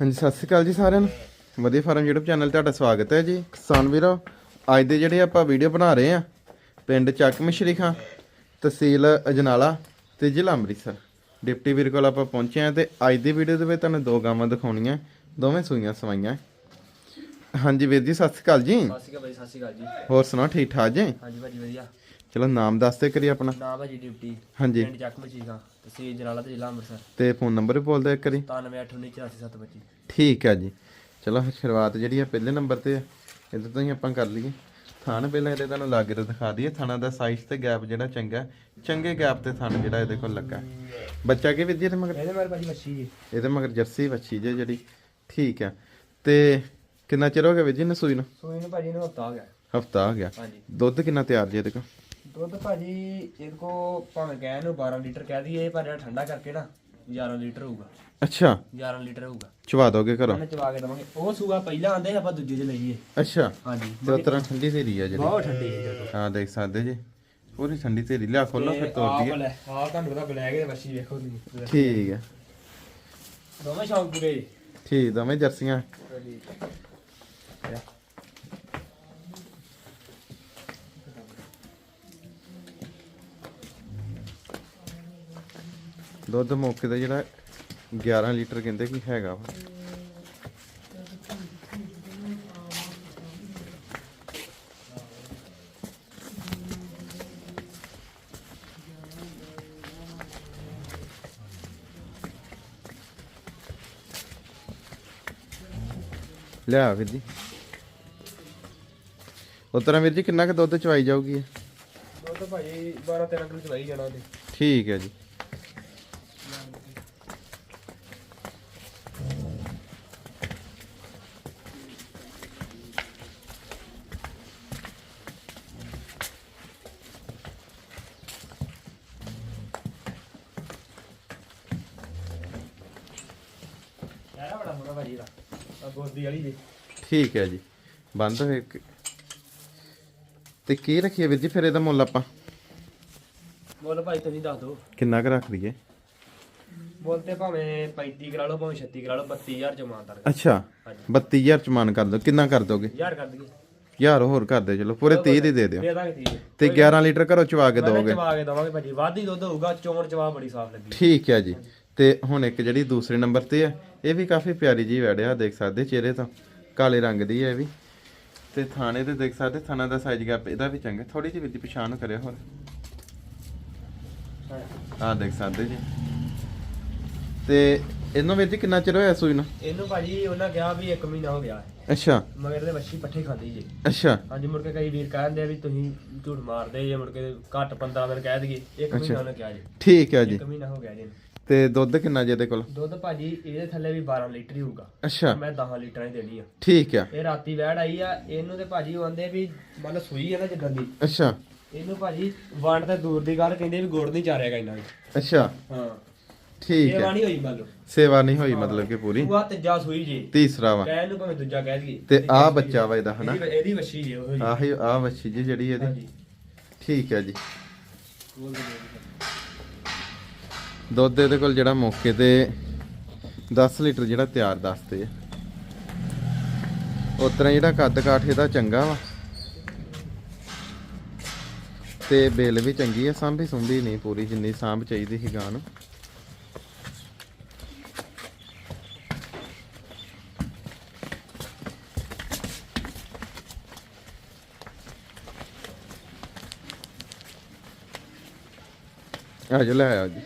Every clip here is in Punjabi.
ਹਾਂਜੀ ਸਤਿ ਸ਼੍ਰੀ ਅਕਾਲ ਜੀ ਸਾਰਿਆਂ ਨੂੰ। ਵਧੀਆ ਫਾਰਮ YouTube ਚੈਨਲ ਤੇ ਤੁਹਾਡਾ ਸਵਾਗਤ ਹੈ ਜੀ। ਕਿਸਾਨ ਵੀਰੋ ਅੱਜ ਦੇ ਜਿਹੜੇ ਆਪਾਂ ਵੀਡੀਓ ਬਣਾ ਰਹੇ ਆ ਪਿੰਡ ਚੱਕ ਮਿਸ਼ਰੀ ਖਾਂ ਤਹਿਸੀਲ ਅਜਨਾਲਾ ਤੇ ਜ਼ਿਲ੍ਹਾ ਅੰਮ੍ਰਿਤਸਰ। ਡਿਪਟੀ ਵੀਰ ਕੋਲ ਆਪਾਂ ਪਹੁੰਚੇ ਆ ਤੇ ਅੱਜ ਦੀ ਵੀਡੀਓ ਦੇ ਵਿੱਚ ਤੁਹਾਨੂੰ ਦੋ ਗਾਵਾਂ ਦਿਖਾਉਣੀਆਂ ਦੋਵੇਂ ਸੂਈਆਂ ਸਵਾਈਆਂ। ਹਾਂਜੀ ਵੀਰ ਜੀ ਸਤਿ ਸ਼੍ਰੀ ਅਕਾਲ ਜੀ। ਸਤਿ ਸ਼੍ਰੀ ਅਕਾਲ ਭਾਈ ਸਤਿ ਸ਼੍ਰੀ ਅਕਾਲ ਜੀ। ਹੋਰ ਸੁਣਾਓ ਠੀਕ ਠਾਕ ਜੀ? ਹਾਂਜੀ ਭਾਜੀ ਵਧੀਆ। ਚਲੋ ਨਾਮ ਦੱਸਦੇ ਕਰੀ ਆਪਣਾ। ਨਾਮ ਭਾਜੀ ਡਿਊਟੀ ਹਾਂਜੀ। ਪਿੰਡ ਚੱਕ ਮਚੀਗਾ ਤਹਿਸੀਲ ਜਲਾਲਾ ਤੇ ਜ਼ਿਲ੍ਹਾ ਅੰਮ੍ਰਿਤਸਰ। ਤੇ ਫੋਨ ਨੰਬਰ ਵੀ ਬੋਲਦੇ ਇੱਕ ਵਾਰੀ। 9781944725 ਠੀਕ ਹੈ ਜੀ। ਚਲੋ ਸ਼ੁਰੂਆਤ ਜਿਹੜੀ ਆ ਪਹਿਲੇ ਨੰਬਰ ਤੇ ਆ ਇਹਦੇ ਤੋਂ ਹੀ ਆਪਾਂ ਕਰ ਲਈਏ। ਥਣ ਪਹਿਲਾਂ ਇਹਦੇ ਤੁਹਾਨੂੰ ਲਾਗੇ ਤੋਂ ਦਿਖਾ ਦਈਏ ਥਣਾ ਦਾ ਸਾਈਜ਼ ਤੇ ਗੈਪ ਜਿਹੜਾ ਚੰਗਾ ਚੰਗੇ ਗੈਪ ਤੇ ਥਣ ਜਿਹੜਾ ਇਹਦੇ ਕੋਲ ਲੱਗਾ ਬੱਚਾ ਕੀ ਵਿਦਿਆ ਤੇ ਮਗਰ? ਇਹਦੇ ਬਾਰੇ ਭਾਜੀ ਮੱਛੀ ਜੀ। ਇਹਦੇ ਮਗਰ ਜਰਸੀ ਵੱਛੀ ਜੇ ਜਿਹੜੀ। ਠੀਕ ਆ ਤੇ ਕਿੰਨਾ ਚਿਰ ਹੋ ਗਿਆ ਜੀ ਇਹਨੂੰ ਸੂਈ ਨੂੰ? ਸੋਈ ਨੂੰ ਭਾਜੀ ਨੂੰ ਹਫਤਾ ਹੋ ਗਿਆ। ਹਫਤਾ ਹੋ ਗਿਆ। ਹਾਂਜੀ। ਦੁੱਧ ਕਿੰਨਾ ਤਿਆਰ ਜੀ ਇਹਦੇ ਕੋਲ? ਦੁੱਧ ਭਾਜੀ ਇਹਦੇ ਕੋ ਭਾਵੇਂ ਕਹਿ ਨੂੰ 12 ਲੀਟਰ ਕਹਿ ਦਈਏ ਪਰ ਜਿਹੜਾ ਠੰਡਾ ਕਰਕੇ ਨਾ 11 ਲੀਟਰ ਹੋਊਗਾ। ਅੱਛਾ। 11 ਲੀਟਰ ਹੋਊਗਾ। ਚਵਾ ਦੋਗੇ ਘਰੋਂ? ਉਹਨੇ ਚਵਾ ਕੇ ਦਵਾਂਗੇ। ਉਹ ਸੂਆ ਪਹਿਲਾਂ ਆਂਦੇ ਆਪਾਂ ਦੂਜੇ 'ਚ ਲਈਏ। ਅੱਛਾ। ਹਾਂਜੀ। ਤੇ ਉਸ ਤਰ੍ਹਾਂ ਠੰਡੀ ਧੀਰੀ ਆ ਜਿਹੜੀ। ਬਹੁਤ ਠੰਡੀ ਹੈ ਜਦੋਂ। ਹਾਂ ਦੇਖ ਸਕਦੇ ਜੀ। ਪੂਰੀ ਠੰਡੀ ਧੀਰੀ ਲਿਆ ਖੋਲੋ ਫਿਰ ਤੋੜ ਦਈਏ ਆਹ ਤੁਹਾਨੂੰ ਪਤਾ ਬਲੈਕ ਦੇ ਮੱਛੀ ਵੇਖੋ ਤੁਸੀਂ। ਠੀਕ ਹੈ ਦੋਵੇਂ ਸ਼ੌਂਕ ਪੂਰੇ। ਠੀਕ ਦੋਵੇਂ ਜਰਸੀਆਂ। ਹਾਂਜੀ। ਦੁੱਧ ਮੌਕੇ ਦਾ ਜਿਹੜਾ 11 ਲੀਟਰ ਕਹਿੰਦੇ ਕਿ ਹੈਗਾ ਵਾ। ਲਿਆ ਵੀਰ ਜੀ। ਉਸ ਤਰ੍ਹਾਂ ਵੀਰ ਜੀ ਕਿੰਨਾ ਕੁ ਦੁੱਧ ਚਵਾਈ ਜਾਊਗੀ? ਤਾਂ ਭਾਜੀ 12 13 ਕਿਲੋ ਚਲਾਈ ਜਾਣਾ ਉਹਨੇ ਠੀਕ ਹੈ ਜੀ। ਯਾਰਾ ਬੜਾ ਮੋਟਾ ਭਾਜੀ ਦਾ ਆ ਗੋਦੀ ਵਾਲੀ ਜੀ ਠੀਕ ਹੈ ਜੀ। ਬੰਦ ਹੋਏ ਕਿ- ਤੇ ਕੀ ਰੱਖੀਏ ਵੀਰ ਜੀ ਫਿਰ ਇਹਦਾ ਮੁੱਲ ਆਪਾਂ? ਬੋਲ ਭਾਈ ਤੁਸੀਂ ਦੱਸ ਦਿਓ। ਕਿੰਨਾ ਕੁ ਰੱਖ ਦਈਏ ਬੋਲ ਤੇ ਭਾਵੇਂ 35 ਕਰਾ ਲਓ ਭਾਵੇਂ 36 ਕਰਾ ਲਓ 32000 ਚ ਮਾਨ ਦਰ ਅੱਛਾ। ਹਾਂਜੀ। 32000 ਚ ਮਾਨ ਕਰ ਦੋ ਕਿੰਨਾ ਕਰ ਦੋਗੇ? ਯਾਰ ਕਰ ਦਈਏ। ਯਾਰ ਹੋਰ ਕਰ ਦੇ ਚਲੋ ਪੂਰੇ 30 ਦੀ ਦੇ ਦਿਓ। ਦੇ ਦਾਂਗੇ ਠੀਕ ਤੇ 11 ਲੀਟਰ ਘਰੋਂ ਚਵਾ ਕੇ ਦੋਗੇ ਚਵਾ ਕੇ ਦਵਾਂਗੇ ਭਾਜੀ। ਵੱਧ ਦੁੱਧ ਹੋਊਗਾ ਚੋਣ ਚਵਾ ਬੜੀ ਸਾਫ਼ ਲੱਗੀ। ਠੀਕ ਹੈ ਜੀ। ਤੇ ਹੁਣ ਇੱਕ ਜਿਹੜੀ ਦੂਸਰੇ ਨੰਬਰ ਤੇ ਹੈ ਇਹ ਵੀ ਕਾਫੀ ਪਿਆਰੀ ਜੀ ਵੜਿਆ ਦੇਖ ਸਕਦੇ ਚਿਹਰੇ ਤੋਂ ਕਾਲੇ ਰੰਗ ਦੀ ਹੈ ਇਹ ਵੀ। ਤੇ ਥਾਣੇ ਤੇ ਦੇਖ ਸਕਦੇ ਥਾਣਾ ਦਾ ਸਾਈਜ਼ ਗੈਪ ਇਹਦਾ ਵੀ ਚੰਗਾ ਥੋੜੀ ਜਿਹੀ ਵਿੱਦੀ ਪਛਾਣ ਕਰਿਆ ਹੋਰ। ਆਹ ਦੇਖ ਸਕਦੇ ਜੀ। ਤੇ ਇਹਨੂੰ ਵੀਰ ਜੀ ਕਿੰਨਾ ਚਿਰ ਹੋਇਆ ਸੂਈ ਨੂੰ? ਇਹਨੂੰ ਭਾਜੀ ਉਹਨਾਂ ਕਿਹਾ ਵੀ 1 ਮਹੀਨਾ ਹੋ ਗਿਆ। ਅੱਛਾ। ਮਗਰ ਦੇ ਵੱਛੀ ਪੱਠੇ ਖਾਂਦੀ ਜੀ। ਅੱਛਾ। ਹਾਂਜੀ ਮੁੜ ਕੇ ਕਈ ਵੀਰ ਕਹਿੰਦੇ ਆ ਵੀ ਤੁਸੀਂ ਝੂਠ ਮਾਰਦੇ ਜੇ ਮੁੜ ਕੇ ਘੱਟ 15 ਦਿਨ ਕਹਿ ਦਈਏ 1 ਮਹੀਨਾ ਉਹਨੇ ਕਿਹਾ ਜੀ। ਠੀਕ ਹੈ ਜੀ। 1 ਮਹੀਨਾ ਹੋ ਗਿਆ ਜੀ ਤੇ ਦੁੱਧ ਕਿੰਨਾ ਜੀ ਇਹਦੇ ਕੋਲ? ਦੁੱਧ ਭਾਜੀ ਇਹਦੇ ਥੱਲੇ ਵੀ 12 ਲੀਟਰ ਹੀ ਹੋਊਗਾ। ਅੱਛਾ। ਮੈਂ 10 ਲੀਟਰਾਂ ਹੀ ਦੇਣੀ ਆ। ਠੀਕ ਆ। ਇਹ ਰਾਤੀ ਵੈੜ ਆਈ ਆ ਇਹਨੂੰ ਤੇ ਭਾਜੀ ਉਹ ਆਂਦੇ ਵੀ ਮੰਨ ਲਓ ਸੂਈ ਆ ਨਾ ਜਿੱਦਾਂ ਦੀ। ਅੱਛਾ। ਇਹਨੂੰ ਭਾਜੀ ਵੰਡ ਤੇ ਦੂਰ ਦੀ ਗੱਲ ਕਹਿੰਦੇ ਵੀ ਗੁੜ ਨਹੀਂ ਚਾਰਿਆਗਾ ਇਹਨਾਂ ਨੇ ਅੱਛਾ। ਹਾਂ। ਠੀਕ ਹੈ ਵਾਣੀ ਹੋਈ ਮੰਨ ਲਓ। ਸੇਵਾ ਨਹੀਂ ਹੋਈ ਮਤਲਬ ਕਿ ਪੂਰੀ। ਉਹ ਤੀਜਾ ਸੂਈ ਜੀ। ਤੀਸਰਾ ਵਾ। ਕਹਿ ਨੂੰ ਭਾਵੇਂ ਦੂਜਾ ਕਹਿ ਦਈਏ। ਤੇ ਆ ਬੱਚਾ ਵਾ ਇਹਦਾ ਹਨਾ? ਇਹਦੀ ਵੱਛੀ ਜੀ ਉਹ ਆਹੀ ਆ ਵੱਛੀ ਜੀ ਜਿਹੜੀ ਇਹਦੀ। ਹਾਂਜੀ। ਠੀਕ ਹੈ ਜੀ। ਦੁੱਧ ਇਹਦੇ ਕੋਲ ਜਿਹੜਾ ਮੌਕੇ ਤੇ 10 ਲੀਟਰ ਜਿਹੜਾ ਤਿਆਰ ਦੱਸਦੇ ਆ। ਉਸ ਜਿਹੜਾ ਕੱਦ ਕਾਠ ਇਹਦਾ ਚੰਗਾ ਵਾ। ਤੇ ਬਿੱਲ ਵੀ ਚੰਗੀ ਆ, ਸਾਂਭੀ ਸੁੰਭੀ ਨਹੀਂ ਪੂਰੀ, ਜਿੰਨੀ ਸਾਂਭ ਚਾਹੀਦੀ ਸੀ ਗਾਂ ਨੂੰ। ਆ ਜਾ ਲੈ ਆਇਆ ਜੀ।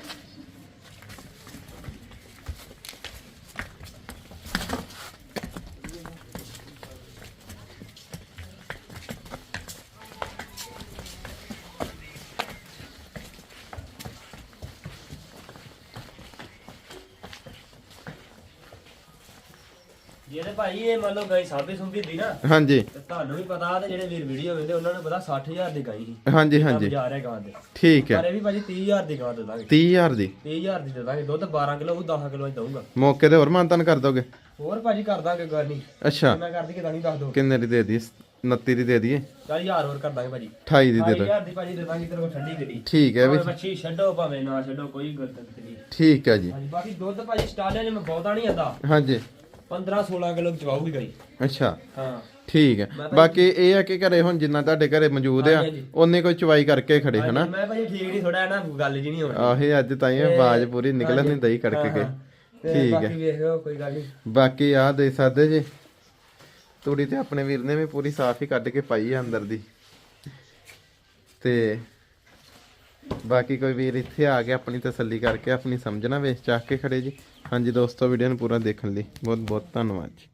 ਜਿਹੜੇ ਭਾਈ ਇਹ ਮੰਨ ਲਓ ਗਾਈ ਸਾਬੇ ਸੁੰਬੀ ਦੀ ਨਾ ਹਾਂਜੀ। ਤੇ ਤੁਹਾਨੂੰ ਵੀ ਪਤਾ ਤੇ ਜਿਹੜੇ ਵੀਰ ਵੀਡੀਓ ਵੇਖਦੇ ਉਹਨਾਂ ਨੂੰ ਪਤਾ 60000 ਦੀ ਗਾਈ ਸੀ। ਹਾਂਜੀ ਹਾਂਜੀ। ਬਾਜ਼ਾਰ ਹੈ ਗਾਂ ਦੇ। ਠੀਕ ਹੈ। ਪਰ ਇਹ ਵੀ ਭਾਜੀ 30000 ਦੀ ਗਾਂ ਦੇ ਦਾਂਗੇ। 30000 ਦੀ? 30000 ਦੀ ਦੇ ਦਾਂਗੇ। ਦੁੱਧ 12 ਕਿਲੋ ਉਹ 10 ਕਿਲੋ ਹੀ ਦਊਂਗਾ। ਮੌਕੇ ਤੇ ਹੋਰ ਮਾਨਤਨ ਕਰ ਦੋਗੇ? ਹੋਰ ਭਾਜੀ ਕਰ ਦਾਂਗੇ ਗੱਲ ਨਹੀਂ। ਅੱਛਾ। ਮੈਂ ਕਰ ਦਈਏ ਤਾਂ ਨਹੀਂ ਦੱਸ ਦੋ ਕਿੰਨੇ ਦੀ ਦੇ ਦਈਏ? 29 ਦੀ ਦੇ ਦਈਏ? 40000 ਹੋਰ ਕਰ ਦਾਂਗੇ ਭਾਜੀ। 28 ਦੀ ਦੇ ਦੋ 28000 ਦੀ ਭਾਜੀ ਦੇ ਦਾਂਗੇ ਤੇਰੇ ਕੋਲ ਠੰਡੀ ਗੱਡੀ। ਠੀਕ ਹੈ ਵੀ। ਮੱਛੀ ਛੱਡੋ ਭਾਵੇਂ ਨਾ ਛੱਡੋ ਕੋਈ ਗੱਲ ਨਹੀਂ। ਠੀਕ ਹੈ ਜੀ। ਬਾਕੀ ਦੁੱਧ ਭਾਜੀ ਸਟਾਲਿਆਂ ਨੇ ਮੈਂ ਬਹੁਤਾ ਨਹੀਂ ਆਂਦਾ। ਹਾਂਜੀ। 15 16 ਕਿਲੋ ਚਵਾਉਗੀ ਗਾਈ ਅੱਛਾ। ਹਾਂ। ਠੀਕ ਹੈ। ਬਾਕੀ ਇਹ ਆ ਕਿ ਘਰੇ ਹੁਣ ਜਿੰਨਾ ਤੁਹਾਡੇ ਘਰੇ ਮੌਜੂਦ ਆ। ਉਹਨੇ ਕੋਈ ਚਵਾਈ ਕਰਕੇ ਖੜੇ ਹਨਾ? ਮੈਂ ਭਾਜੀ ਠੀਕ ਨਹੀਂ ਥੋੜਾ ਨਾ ਗੱਲ ਜੀ ਨਹੀਂ ਹੋਣੀ। ਆਹੇ ਅੱਜ ਤਾਂ ਇਹ ਆਵਾਜ਼ ਪੂਰੀ ਨਿਕਲਣ ਨਹੀਂ ਦਈ ਕੜਕ ਕੇ ਠੀਕ ਹੈ। ਬਾਕੀ ਵੇਖਿਓ ਕੋਈ ਗੱਲ ਨਹੀਂ। ਬਾਕੀ ਆ ਦੇ ਸਕਦੇ ਜੀ। ਤੂੜੀ ਤੇ ਆਪਣੇ ਵੀਰ ਨੇ ਵੀ ਪੂਰੀ ਸਾਫ਼ ਹੀ ਕੱਢ ਕੇ ਪਾਈ ਆ ਅੰਦਰ ਦੀ। ਤੇ ਬਾਕੀ ਕੋਈ ਵੀਰ ਇੱਥੇ ਆ ਕੇ ਆਪਣੀ ਤਸੱਲੀ ਕਰਕੇ ਆਪਣੀ ਸਮਝਣਾ ਵੇਚ ਚੱਕ ਕੇ ਖੜੇ ਜੀ। ਹਾਂਜੀ ਦੋਸਤੋ ਵੀਡੀਓ ਨੂੰ ਪੂਰਾ ਦੇਖਣ ਲਈ ਬਹੁਤ ਬਹੁਤ ਧੰਨਵਾਦ ਜੀ।